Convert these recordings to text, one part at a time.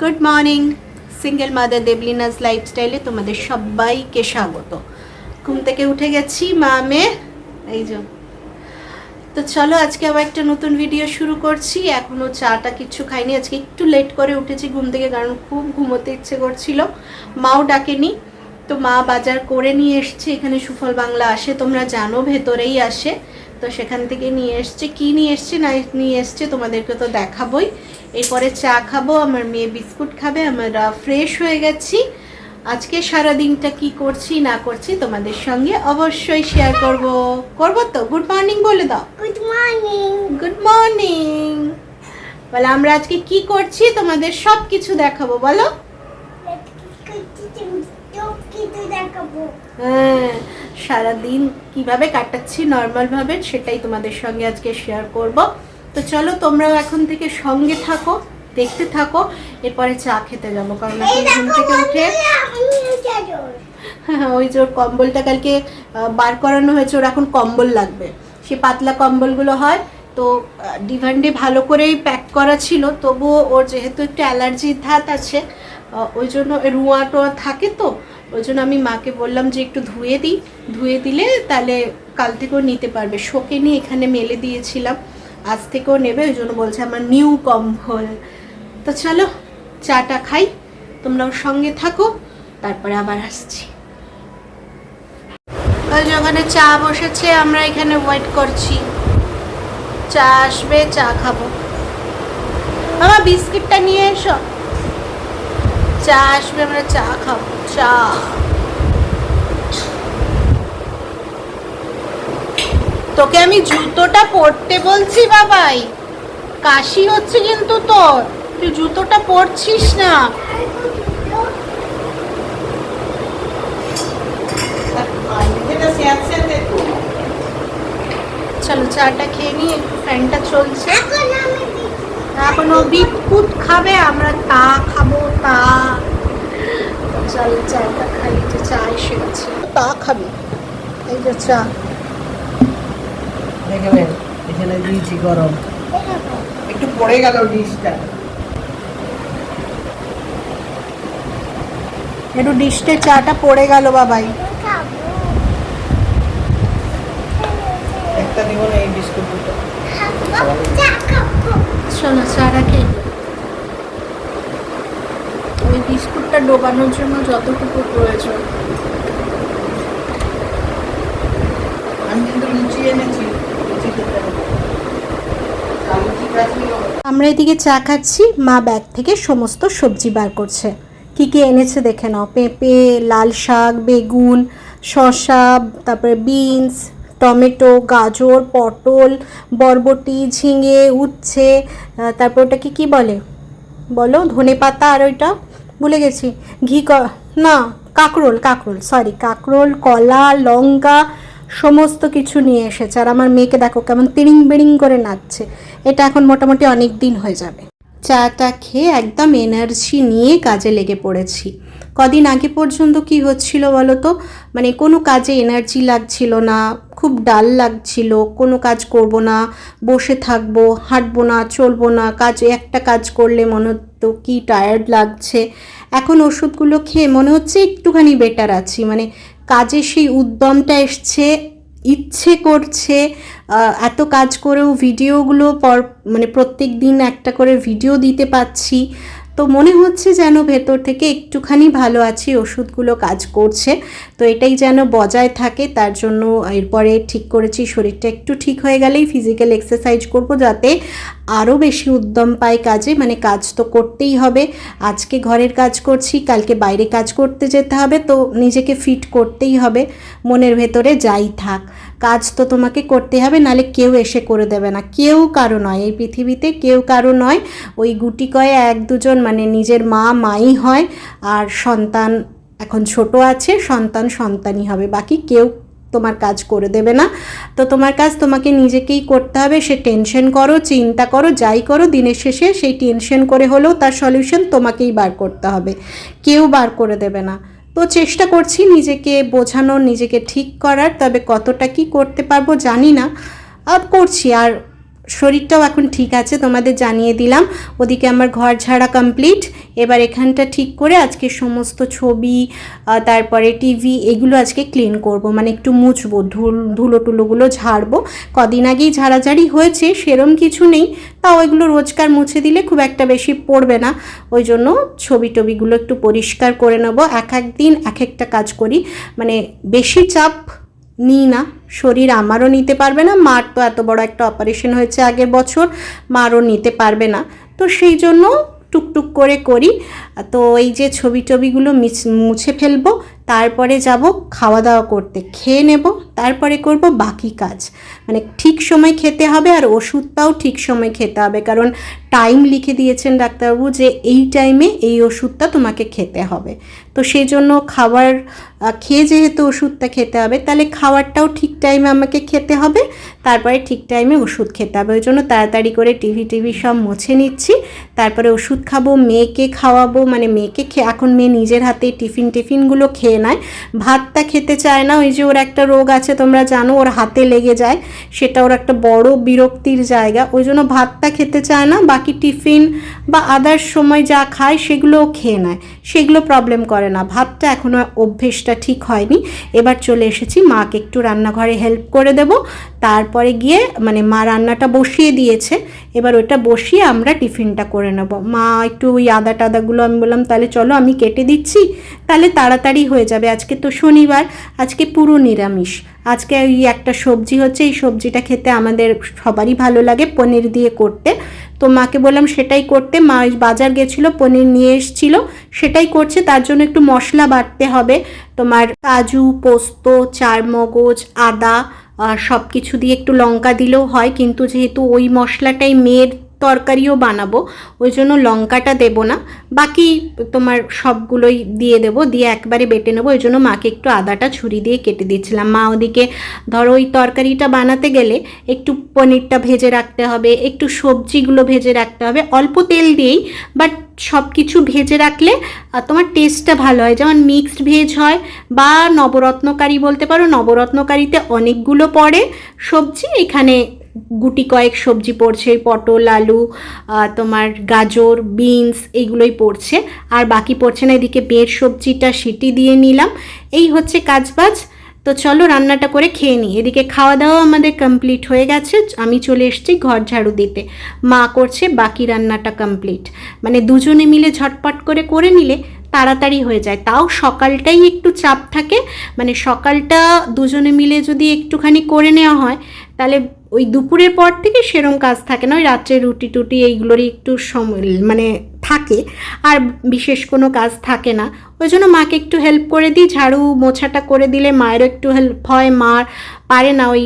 Good morning single mother Debolina's লাইফস্টাইলে তোমাদের সবাইকে স্বাগত। ঘুম থেকে উঠে গেছি, মা মেয়ে এই যে। তো চলো আজকে আবার একটা নতুন ভিডিও শুরু করছি। এখনও চাটা কিছু খাইনি, আজকে একটু লেট করে উঠেছি ঘুম থেকে, কারণ খুব ঘুমোতে ইচ্ছে করছিল। মাও ডাকেনি, তো মা বাজার করে নিয়ে এসছে, এখানে সুফল বাংলা আসে, তোমরা জানো ভেতরেই আসে। তো সেখান থেকে নিয়ে এসছে, কি নিয়ে এসছে, না নিয়ে এসছে, তোমাদেরকে তো দেখাবোই। এরপরে চা খাব আমার মেয়ে বিস্কুট খাবে আমরা ফ্রেশ হয়ে গেছি। আজকে সারা দিনটা কি করছি না করছি তোমাদের সঙ্গে অবশ্যই শেয়ার করব। করব তো? গুড মর্নিং বলে দাও। গুড মর্নিং গুড মর্নিং বলে আমরা আজকে কি করছি তোমাদের সব কিছু দেখাবো বলো। হ্যাঁ সারাদিন কীভাবে কাটাচ্ছি নর্মালভাবে সেটাই তোমাদের সঙ্গে আজকে শেয়ার করব। তো চলো তোমরাও এখন থেকে সঙ্গে থাকো দেখতে থাকো এরপরে চা খেতে যাব কারণ এখন ঘুম থেকে উঠে হ্যাঁ ওই যে ওর কম্বলটা কালকে বার করানো হয়েছে ওর এখন কম্বল লাগবে। সে পাতলা কম্বলগুলো হয় তো ডিভান্ডে ভালো করেই প্যাক করা ছিল তবুও ওর যেহেতু একটু অ্যালার্জির ধাত আছে ওই জন্য রুয়া টোয়া থাকে তো ওই জন্য আমি মাকে বললাম যে একটু ধুয়ে দিই ধুয়ে দিলে তাহলে কাল থেকেও নিতে পারবে। শোকে নিয়ে এখানে মেলে দিয়েছিলাম। আজ থেকেও নেবে, ওই জন্য বলছে আমার নিউ কম্বল। তো চলো, চাটা খাই, তোমরাও সঙ্গে থাকো, তারপরে আবার আসছি। ওখানে চা বসেছে, আমরা এখানে ওয়েট করছি। চা আসবে, চা খাব। বাবা, বিস্কিটটা নিয়ে এসো। চা আসবে, আমরা চা খাব, চা। তোকে আমি জুতোটা পরতে বলছি, বাবাই। কাশি হচ্ছে কিন্তু তোর। তুই জুতোটা পরছিস না। চলো, চাটা খেয়ে একটু ফ্যানটা চলছে। এখন ও বিস্কুট খাবে, আমরা তা খাব, তা। চল, চাটা খাই যে চা এসে গেছে। তা খাবি। এই যে চা। দেখবেন এখানে দিয়েছি গরম। একটু পড়ে গেল ডিশটা। একটু ডিশটে চাটা পড়ে গেল বাবাই। একটা দিব না এই বিস্কুট দুটো শোনো চাটা খেয়ে। ওই বিস্কুটটা ডোবানোর জন্য যতটুকু প্রয়োজন। আমি কিন্তু লুচি এনেছি লুচি খেতে হবে আর লুচি কাটলেই হবে আমরা এদিকে চা খাচ্ছি। মা ব্যাগ থেকে সমস্ত সবজি বার করছে। কি কি এনেছে দেখে নাও। পেঁপে, লাল শাক, বেগুন, শসা, তারপরে বিনস, টমেটো, গাজর, পটল, বরবটি, ঝিঙে, উচ্ছে তারপর ওটাকে কি বলে? বলো, ধনে পাতা আর ওইটা? ভুলে গেছি। ঘি না, কাকরোল কাকরোল সরি কাকরোল, কলা, লঙ্কা সমস্ত কিছু নিয়ে এসেছে। আর আমার মেয়েকে দেখো কেমন তিরিং বিড়িং করে নাচছে। এটা এখন মোটামুটি অনেক দিন হয়ে যাবে। চাটা খেয়ে একদম এনার্জি নিয়ে কাজে লেগে পড়েছি। কদিন আগে পর্যন্ত কি হচ্ছিল বলো তো? মানে কোনো কাজে এনার্জি লাগছিল না, খুব ডাল লাগছিল, কোনো কাজ করব না, বসে থাকব, হাঁটবো না, চলবো না, কাজ একটা কাজ করলে মনে হতো কি টায়ার্ড লাগছে। এখন ওষুধগুলো খেয়ে মনে হচ্ছে একটুখানি বেটার আছি। মানে কাজে সেই উদ্যমটা এসছে, ইচ্ছে করছে এত কাজ করেও ভিডিওগুলো পর মানে প্রত্যেক দিন একটা করে ভিডিও দিতে পাচ্ছি। তো মনে হচ্ছে যেন ভেতর থেকে একটুখানি ভালো আছি, ওষুধগুলো কাজ করছে। তো এটাই যেন বজায় থাকে, তার জন্য এরপরে ঠিক করেছি, শরীরটা একটু ঠিক হয়ে গেলেই ফিজিক্যাল এক্সারসাইজ করব যাতে আরও বেশি উদ্যম পাই কাজে। মানে কাজ তো করতেই হবে। আজকে ঘরের কাজ করছি, কালকে বাইরে কাজ করতে যেতে হবে, তো নিজেকে ফিট করতেই হবে। মনের ভেতরে যাই থাক। কাজ তো তোমাকে করতে হবে, নালে কেউ এসে করে দেবে না। কেউ কারও নয়, এই পৃথিবীতে কেউ কারও নয়। ওই গুটি কয়ে এক দুজন মানে নিজের মা, মাই হয়, আর সন্তান এখন ছোট আছে, সন্তান সন্তানই হবে। বাকি কেউ তোমার কাজ করে দেবে না। তো তোমার কাজ তোমাকে নিজেকেই করতে হবে, সে টেনশন করো, চিন্তা করো, যাই করো, দিনের শেষে সেই টেনশন করে হলেও তার সলিউশন তোমাকেই বার করতে হবে। কেউ বার করে দেবে না। তো চেষ্টা করছি নিজেকে বোঝানোর, নিজেকে ঠিক করার, তবে কতটা কি করতে পারব জানি না। করছি আর শরীরটাও এখন ঠিক আছে, তোমাদের জানিয়ে দিলাম। ওদিকে আমার ঘর ঝাড়া কমপ্লিট এবার এখানটা ঠিক করে আজকে সমস্ত ছবি তারপরে টিভি এগুলো আজকে ক্লিন করব। মানে একটু মুছবো, ধুল, ধুলো টুলোগুলো ঝাড়বো। কদিন আগেই ঝাড়াঝাড়ি হয়েছে, সেরম কিছু নেই। তাও এগুলো রোজকার মুছে দিলে খুব একটা বেশি পড়বে না। ওই জন্য ছবি টবিগুলো একটু পরিষ্কার করে নেব। এক এক দিন এক একটা কাজ করি। মানে বেশি চাপ নিই না। শরীর আমারও নিতে পারবে না। মার তো এত বড় একটা অপারেশন হয়েছে আগের বছর, মারও নিতে পারবে না। তো সেই জন্য টুকটুক করে করি। তো এই যে ছবি টবিগুলো মিছ- মুছে ফেলব, তারপরে যাব খাওয়া দাওয়া করতে, খেয়ে নেব, তারপরে করব বাকি কাজ। মানে ঠিক সময় খেতে হবে আর ওষুধটাও ঠিক সময় খেতে হবে। কারণ টাইম লিখে দিয়েছেন ডাক্তারবাবু যে এই টাইমে এই ওষুধটা তোমাকে খেতে হবে। তো সেই জন্য খাবার খেয়ে যেহেতু ওষুধটা খেতে হবে, তাহলে খাবারটাও ঠিক টাইমে আমাকে খেতে হবে, তারপরে ঠিক টাইমে ওষুধ খেতে হবে। ওই জন্য তাড়াতাড়ি করে টিভি টিভি সব মুছে নিচ্ছি। তারপরে ওষুধ খাব, মেয়েকে খাওয়াবো মানে মেয়েকে খে- এখন মেয়ে নিজের হাতে টিফিন টিফিনগুলো খেয়ে নেয়। ভাতটা খেতে চায় না, ওই যে ওর একটা রোগ আছে, তোমরা জানো, ওর হাতে লেগে যায়। সেটা ওর একটা বড় বিরক্তির জায়গা। ওই জন্য ভাতটা খেতে চায় না, বাকি টিফিন বা আদার সময় যা খায় সেগুলোও খেয়ে নেয়। সেগুলো প্রবলেম করে না। ভাতটা এখনও অভ্যেসটা ঠিক হয়নি। এবার চলে এসেছি, মাকে একটু রান্নাঘরে হেল্প করে দেব। তারপরে গিয়ে মানে মা রান্নাটা বসিয়ে দিয়েছে। এবার ওটা বসিয়ে আমরা টিফিনটা করে নেব। মা একটু ওই আদা টাদাগুলো আমি বললাম, তাহলে চলো আমি কেটে দিচ্ছি, তাহলে তাড়াতাড়ি হয়ে যাবে। আজকে তো শনিবার, আজকে পুরো নিরামিষ। আজকে ওই একটা সবজি হচ্ছে, এই সবজিটা খেতে আমাদের সবারই ভালো লাগে পনির দিয়ে করতে। তো মাকে বললাম সেটাই করতে, মা বাজার গেছিল, পনির নিয়ে এসছিল, সেটাই করছে, তার জন্য একটু মশলা বাটতে হবে। তোমার কাজু, পোস্ত, চারমগজ, আদা সব কিছু দিয়ে একটু লঙ্কা দিলেও হয়, কিন্তু যেহেতু ওই মশলাটাই মেয়ের তরকারিও বানাবো, ওই জন্য লঙ্কাটা দেবো না। বাকি তোমার সবগুলোই দিয়ে দেবো, দিয়ে একবারে বেটে নেব, ওই জন্য মাকে একটু আদাটা ছুরি দিয়ে কেটে দিচ্ছিলাম মা ওদিকে, ধরো ওই তরকারিটা বানাতে গেলে একটু পনিরটা ভেজে রাখতে হবে, একটু সবজিগুলো ভেজে রাখতে হবে, অল্প তেল দিয়েই, বাট সব কিছু ভেজে রাখলে তোমার টেস্টটা ভালো হয়। যেমন মিক্সড ভেজ হয়, বা নবরত্নকারী বলতে পারো, নবরত্নকারীতে অনেকগুলো পড়ে সবজি, এখানে গুটি কয়েক সবজি পড়ছে, পটল, আলু তোমার গাজর, বিনস এইগুলোই পড়ছে। আর বাকি পড়ছে না, এদিকে বের সবজিটা সিটি দিয়ে নিলাম। এই হচ্ছে কাজবাজ। তো চলো রান্নাটা করে খেয়ে নিই। এদিকে খাওয়া দাওয়া আমাদের কমপ্লিট হয়ে গেছে। আমি চলে এসেছি ঘর ঝাড়ু দিতে। মা করছে বাকি রান্নাটা কমপ্লিট মানে দুজনে মিলে ঝটপট করে করে নিলে তাড়াতাড়ি হয়ে যায়। তাও সকালটাই একটু চাপ থাকে। মানে সকালটা দুজনে মিলে যদি একটুখানি করে নেওয়া হয় তাহলে ওই দুপুরের পর থেকে সেরম কাজ থাকে না, ওই রাত্রে রুটি টুটি এইগুলোরই একটু সময় মানে থাকে, আর বিশেষ কোনো কাজ থাকে না। ওই জন্য মাকে একটু হেল্প করে দিই, ঝাড়ু মোছাটা করে দিলে মায়েরও একটু হেল্প হয় মার পারে না ওই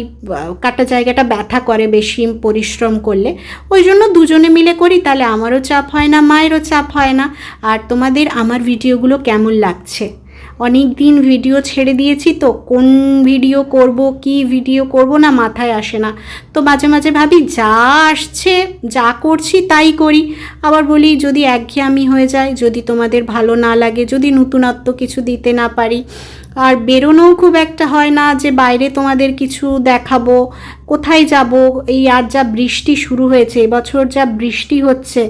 কাটা জায়গাটা ব্যথা করে বেশি পরিশ্রম করলে। ওই জন্য দুজনে মিলে করি, তাহলে আমারও চাপ হয় না, মায়েরও চাপ হয় না। আর তোমাদের আমার ভিডিওগুলো কেমন লাগছে? অনেক দিন ভিডিও ছেড়ে দিয়েছি, তো কোন ভিডিও করব, কি ভিডিও করব না মাথায় আসে না। তো মাঝে মাঝে ভাবি, যা আসছে, যা করছি তাই করি। আবার বলি, যদি একঘেয়েমি হয়ে যায়, যদি তোমাদের ভালো না লাগে, যদি নতুনত্ব কিছু দিতে না পারি। আর বেরোনোও খুব একটা হয় না যে বাইরে তোমাদের কিছু দেখাবো, কোথায় যাব, এই আর যা বৃষ্টি শুরু হয়েছে, এবছর যা বৃষ্টি হচ্ছে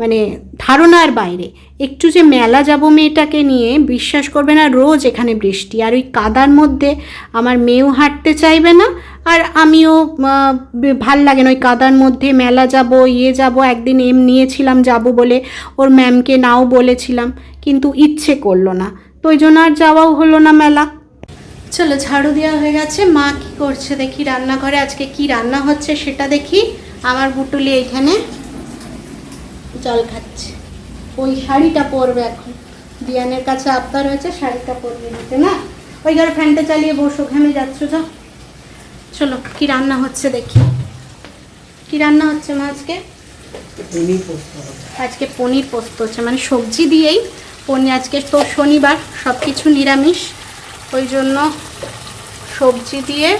মানে ধারণার বাইরে। একটু যে মেলা যাব মেয়েটাকে নিয়ে, বিশ্বাস করবে না রোজ এখানে বৃষ্টি। আর ওই কাদার মধ্যে আমার মেয়েও হাঁটতে চাইবে না, আর আমিও ভালো লাগে না। ওই কাদার মধ্যে মেলা যাব ইয়ে যাব, একদিন এম নিয়েছিলাম যাব বলে ওর ম্যামকে নাও বলেছিলাম, কিন্তু ইচ্ছে করল না। তো ওই জন্য আর যাওয়াও হলো না মেলা। চলো, ঝাড়ু দেওয়া হয়ে গেছে। মা কি করছে দেখি, রান্নাঘরে আজকে কি রান্না হচ্ছে সেটা দেখি। আমার বুটুলি এখানে জল খাচ্ছে। ওই শাড়িটা পরবে এখন। বিয়ানের কাছে আবদার হয়েছে শাড়িটা পরবে দিতে না? ওই ঘরে ফ্যানটা চালিয়ে বসো ঘেমে যাচ্ছ যাও। চলো কি রান্না হচ্ছে দেখি। কি রান্না হচ্ছে মা আজকে? পনির পোস্ত আজকে পনির পোস্ত হচ্ছে মানে সবজি দিয়েই পনির। আজকে তো শনিবার সব কিছু নিরামিষ। ওই জন্য সবজি দিয়ে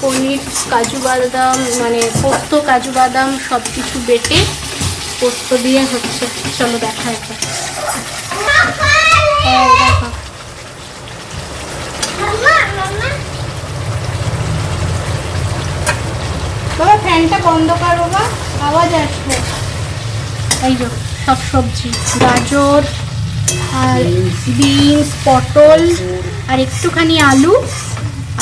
পনির কাজু বাদাম মানে পোস্ত কাজু বাদাম সব কিছু বেটে পোস্ত দিয়ে হচ্ছে চলো দেখা একটা হ্যাঁ, বাবা ফ্যানটা বন্ধ করো বা আওয়াজ আসবে। এই যে সব সবজি গাজর আর বিনস। পটল। আর একটুখানি আলু।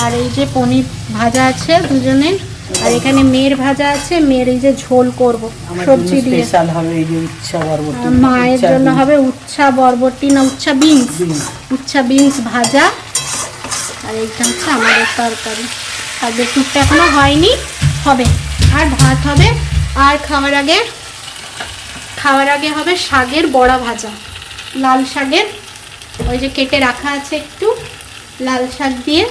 আর এই যে পনির ভাজা আছে দুজনের। আর এখানে মেয়ের ভাজা আছে মেয়ের এই যে ঝোল করব সবজি দিয়ে। স্পেশাল হবে এই যে উচ্ছা বরবটি। মায়ের জন্য হবে উচ্ছা বরবটি না উচ্ছা বিনস। উচ্ছা বিনস ভাজা। আর এইটা হচ্ছে আমাদের তরকারি। আর দুপুরটা এখনও হয়নি হবে। আর ভাত হবে আর খাওয়ার আগে খাওয়ার আগে হবে শাকের বড়া ভাজা। লাল শাকের ওই যে কেটে রাখা আছে একটু লাল শাক দিয়ে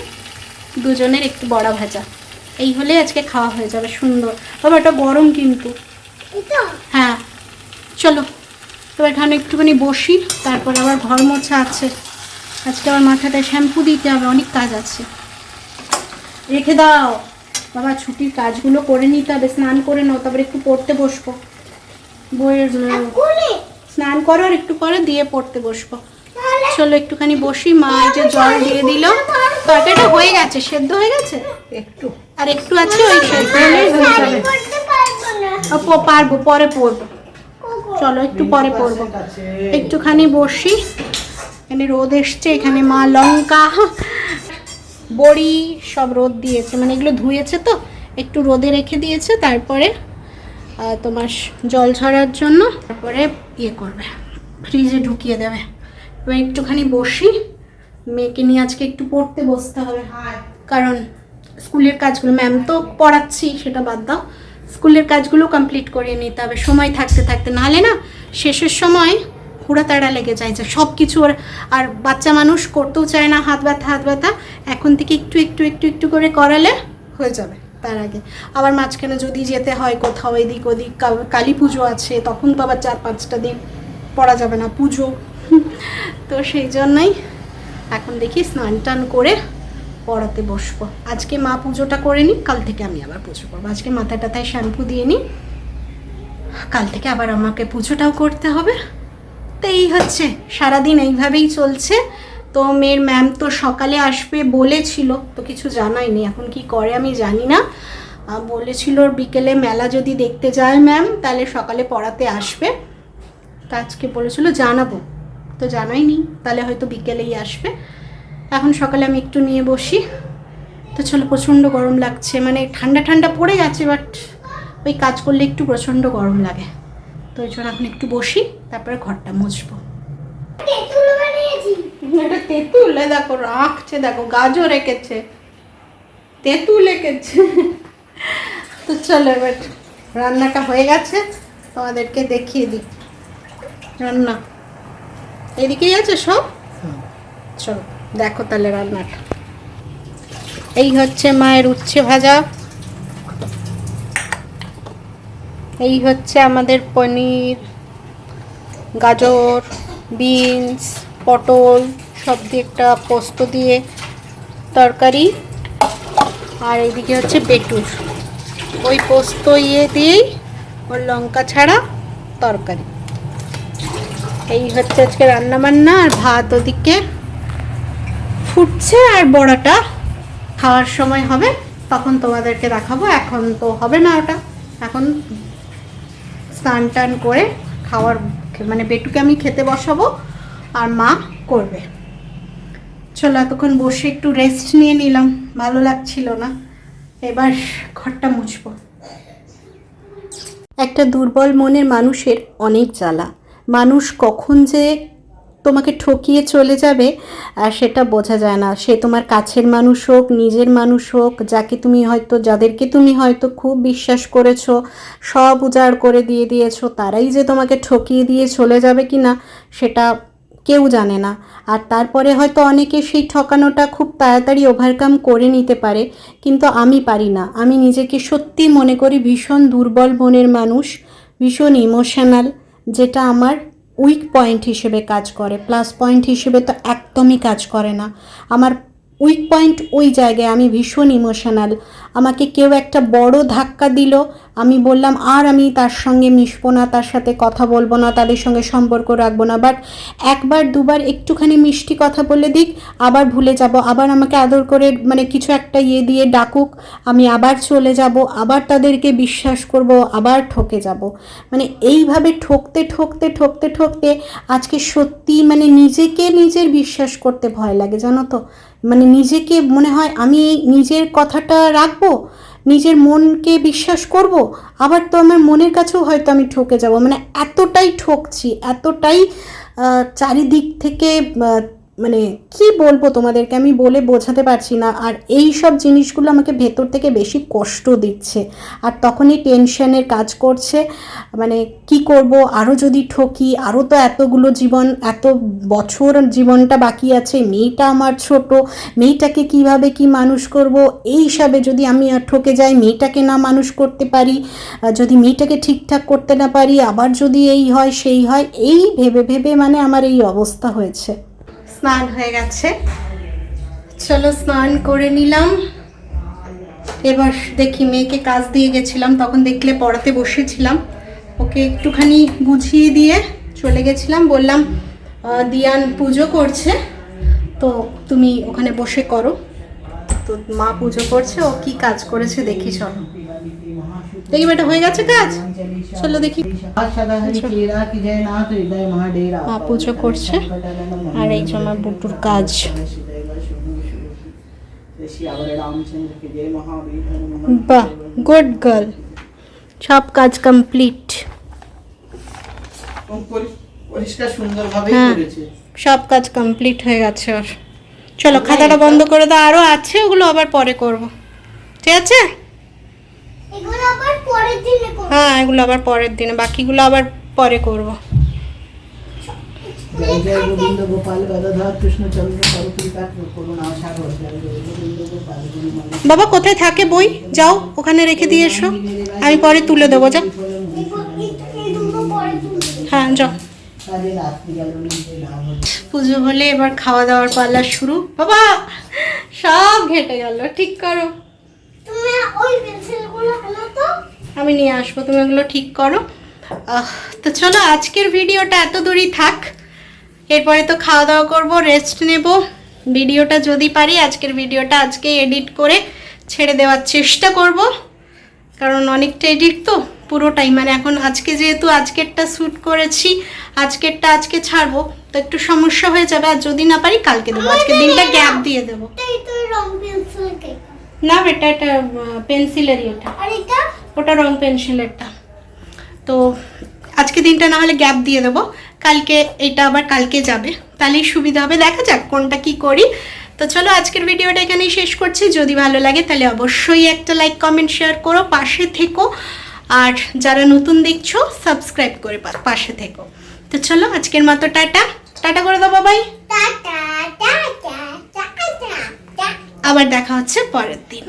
দুজনের একটু বড়া ভাজা। এই হলে আজকে খাওয়া হয়ে যাবে সুন্দর। তবে এটা গরম কিন্তু। হ্যাঁ। চলো তো এখানে একটুখানি বসি তারপর আবার ঘর মোছা আছে। আজকে আমার মাথাটা শ্যাম্পু দিতে হবে অনেক কাজ আছে। রেখে দাও। বাবা ছুটির কাজগুলো করে নিতে হবে স্নান করে নাও তারপরে একটু পড়তে বসবো। বইয়ের স্নান করো আর একটু পরে দিয়ে পড়তে বসবো। চলো একটুখানি বসি মা যে জল দিয়ে দিল। তরকারিটা হয়ে গেছে সেদ্ধ হয়ে গেছে? একটু। আর একটু আছে ওই যাবে পারব, পরে কোকো চলো, একটু পরে কাছে একটুখানি বসি। এখানে রোদ এসছে, এখানে মা লঙ্কা, বড়ি সব রোদ দিয়েছে। মানে এগুলো ধুয়েছে তো, একটু রোদে রেখে দিয়েছে, তারপরে তোমার জল ঝরার জন্য তারপরে ইয়ে করবে, ফ্রিজে ঢুকিয়ে দেবে। এবার একটুখানি বসি। মেয়েকে নিয়ে আজকে একটু পড়তে বসতে হবে, কারণ স্কুলের কাজগুলো ম্যাম তো পড়াচ্ছি, সেটা বাদ দাও। স্কুলের কাজগুলো কমপ্লিট করিয়ে নিতে হবে, সময় থাকতে থাকতে। নাহলে না, শেষের সময় হুড়াতাড়া লেগে যায় যে সব কিছু ওর আর বাচ্চা মানুষ করতেও চায় না, হাত ব্যথা হাত ব্যথা। এখন থেকে একটু একটু একটু একটু করে করালে হয়ে যাবে তার আগে। আবার মাঝখানে যদি যেতে হয় কোথাও, এদিক ওদিক কালী পুজো আছে, তখন তো আবার চার, পাঁচটা দিন পড়া যাবে না, পুজো। তো সেই জন্যই এখন দেখি স্নান টান করে পড়াতে বসবো। আজকে মা পুজোটা করে নিই কাল থেকে আমি আবার পুজো করব। আজকে মাথায় টাথায় শ্যাম্পু দিয়ে নিই কাল থেকে আবার আমাকে পুজোটাও করতে হবে। তো এই হচ্ছে, সারাদিন এইভাবেই চলছে। তো মেয়ের ম্যাম তো সকালে আসবে বলেছিল, তো কিছু জানায়নি এখন কি করে আমি জানি না। বলেছিল বিকেলে মেলা যদি দেখতে যায় ম্যাম তাহলে সকালে পড়াতে আসবে। তো আজকে বলেছিল জানাব। তো জানাইনি তাহলে হয়তো বিকেলেই আসবে। এখন সকালে আমি একটু নিয়ে বসি। তো চলো প্রচণ্ড গরম লাগছে। মানে ঠান্ডা ঠান্ডা পড়ে গেছে বাট ওই কাজ করলে একটু প্রচণ্ড গরম লাগে। তো ওই জন্য এখন একটু বসি তারপরে ঘরটা মুছবো। তেঁতুল বানিয়েছি। এটা তেঁতুল দেখো রাখছে দেখো গাজর এঁকেছে তেঁতুল এঁকেছে। তো চলো এবার রান্নাটা হয়ে গেছে তোমাদেরকে দেখিয়ে দিই। রান্না। এদিকেই আছে সব? চলো। দেখো তাহলে রান্নাটা এই হচ্ছে মায়ের উচ্ছে ভাজা। এই হচ্ছে আমাদের পনির, গাজর, বিনস, পটল, সব দিয়ে একটা পোস্ত দিয়ে তরকারি। আর এইদিকে হচ্ছে বেটুর। ওই পোস্ত ইয়ে দিয়েই ওর লঙ্কা ছাড়া তরকারি। এই হচ্ছে আজকে রান্না বান্না আর ভাত ওদিকে। ফুটছে আর বড়াটা খাওয়ার সময় হবে, তখন তোমাদেরকে দেখাবো। এখন তো হবে না ওটা। এখন স্নান টান করে খাওয়ার মানে বেটুকে আমি খেতে বসাবো আর মা করবে। চলো এতক্ষণ বসে একটু রেস্ট নিয়ে নিলাম, ভালো লাগছিল না। এবার ঘরটা মুছবো। একটা দুর্বল মনের মানুষের অনেক জ্বালা। মানুষ কখন যে তোমাকে ঠকিয়ে চলে যাবে, আর সেটা বোঝা যায় না। সে তোমার কাছের মানুষ হোক, নিজের মানুষ হোক, যাকে তুমি হয়তো, যাদেরকে তুমি হয়তো খুব বিশ্বাস করেছ, সব উজাড় করে দিয়ে দিয়েছ, তারাই যে তোমাকে ঠকিয়ে দিয়ে চলে যাবে কি না সেটা কেউ জানে না। আর তারপরে হয়তো অনেকে সেই ঠকানোটা খুব তাড়াতাড়ি ওভারকাম করে নিতে পারে, কিন্তু আমি পারি না। আমি নিজেকে সত্যি মনে করি ভীষণ দুর্বল মনের মানুষ, ভীষণ ইমোশনাল যেটা আমার উইক পয়েন্ট হিসেবে কাজ করে প্লাস পয়েন্ট হিসেবে তো একদমই কাজ করে না। আমার উইক পয়েন্ট ওই জায়গায়, আমি ভীষণ ইমোশনাল আমাকে কেউ একটা বড় ধাক্কা দিল, আমি বললাম, আর আমি তার সঙ্গে মিশবো না, তার সাথে কথা বলব না, তাদের সঙ্গে সম্পর্ক রাখব না। বাট একবার, দুবার একটুখানি মিষ্টি কথা বলে দিক, আবার ভুলে যাব, আবার আমাকে আদর করে মানে কিছু একটা ইয়ে দিয়ে ডাকুক, আমি আবার চলে যাব, আবার তাদেরকে বিশ্বাস করব, আবার ঠকে যাব। মানে এইভাবে ঠকতে ঠকতে ঠকতে ঠকতে আজকে সত্যি মানে নিজেকে নিজের বিশ্বাস করতে ভয় লাগে, জানো তো? মানে নিজেকে মনে হয় আমি নিজের কথাটা রাখব, নিজের মনকে বিশ্বাস করব, আবার তো আমার মনের কাছেও হয়তো আমি ঠকে যাব। মানে এতটাই ঠকছি, এতটাই চারিদিক থেকে মানে কি বলব তোমাদেরকে? আমি বলে বোঝাতে পারছি না। আর এই সব জিনিসগুলো আমাকে ভেতর থেকে বেশি কষ্ট দিচ্ছে। আর তখনই টেনশনের কাজ করছে। মানে কি করব? আরও যদি ঠকি আরও তো এতগুলো জীবন, এত বছর জীবনটা বাকি আছে। মেয়েটা আমার ছোট, মেয়েটাকে কীভাবে কি মানুষ করব? এই হিসাবে যদি আমি আর ঠকে যাই, মেয়েটাকে না মানুষ করতে পারি যদি মেয়েটাকে ঠিকঠাক করতে না পারি, আবার যদি এই হয়, সেই হয়, এই ভেবে ভেবে মানে আমার এই অবস্থা হয়েছে। স্নান হয়ে গেছে। চলো স্নান করে নিলাম। এবার দেখি মেয়েকে কাজ দিয়ে গেছিলাম, তখন দেখলে পড়াতে বসেছিলাম। ওকে একটুখানি বুঝিয়ে দিয়ে চলে গেছিলাম, বললাম দিয়ান পুজো করছে, তো তুমি ওখানে বসে করো। তো মা পুজো করছে, ও কি কাজ করেছে দেখি চলো। দেখি বেটা, হয়ে গেছে কাজ? চলো দেখি। মা পুজো করছে। আর এই যে আমার বুটুর কাজ। বাহ গুড গার্ল সব কাজ কমপ্লিট হ্যাঁ। সব কাজ কমপ্লিট হয়ে গেছে ওর। চলো, খাতাটা বন্ধ করে দাও। আরও আছে, ওগুলো আবার পরে করব। ঠিক আছে এগুলো আবার পরের দিনে করব হ্যাঁ এগুলো আবার পরের দিনে বাকিগুলো আবার পরে করব বাবা কোথায় থাকে বই যাও ওখানে রেখে দিয়ে এসো আমি পরে তুলে দেবো যাও দিনে হ্যাঁ যাও পুজো হলে এবার খাওয়া দাওয়ার পাল্লা শুরু বাবা সব ঘেটে গেল ঠিক করো তুমি ওই পেন্সিলগুলো আনো তো আমি নিয়ে আসব তুমি ওগুলো ঠিক করো। আহ, তো চলো আজকের ভিডিওটা এত দূরই থাক। এরপরে তো খাওয়া দাওয়া করব রেস্ট নেব। ভিডিওটা যদি পারি আজকের ভিডিওটা আজকে এডিট করে ছেড়ে দেওয়ার চেষ্টা করব। কারণ অনেকটা এডিট তো পুরোটাই। মানে এখন আজকে যেহেতু আজকেরটা শ্যুট করেছি আজকেরটা আজকে ছাড়বো তো একটু সমস্যা হয়ে যাবে। আর যদি না পারি কালকে দেবো। আজকের দিনটা গ্যাপ দিয়ে দেবো। রং পেন্সিল কেক না এটা এটা। পেন্সিলেরই এটা? ওটা রং পেন্সিলেরটা তো আজকে দিনটা না হলে গ্যাপ দিয়ে দেবো। কালকে এটা আবার কালকে যাবে। তাহলেই সুবিধা হবে। দেখা যাক কোনটা কি করি। তো চলো আজকের ভিডিওটা এখানেই শেষ করছি। যদি ভালো লাগে তাহলে অবশ্যই একটা লাইক কমেন্ট শেয়ার করো পাশে থেকো। আর যারা নতুন দেখছ সাবস্ক্রাইব করে পাশে থেকো। তো চলো আজকের মতো টাটা। টাটা করে দাও Babai. Tata tata tata tata. আবার দেখা হচ্ছে পরের দিন।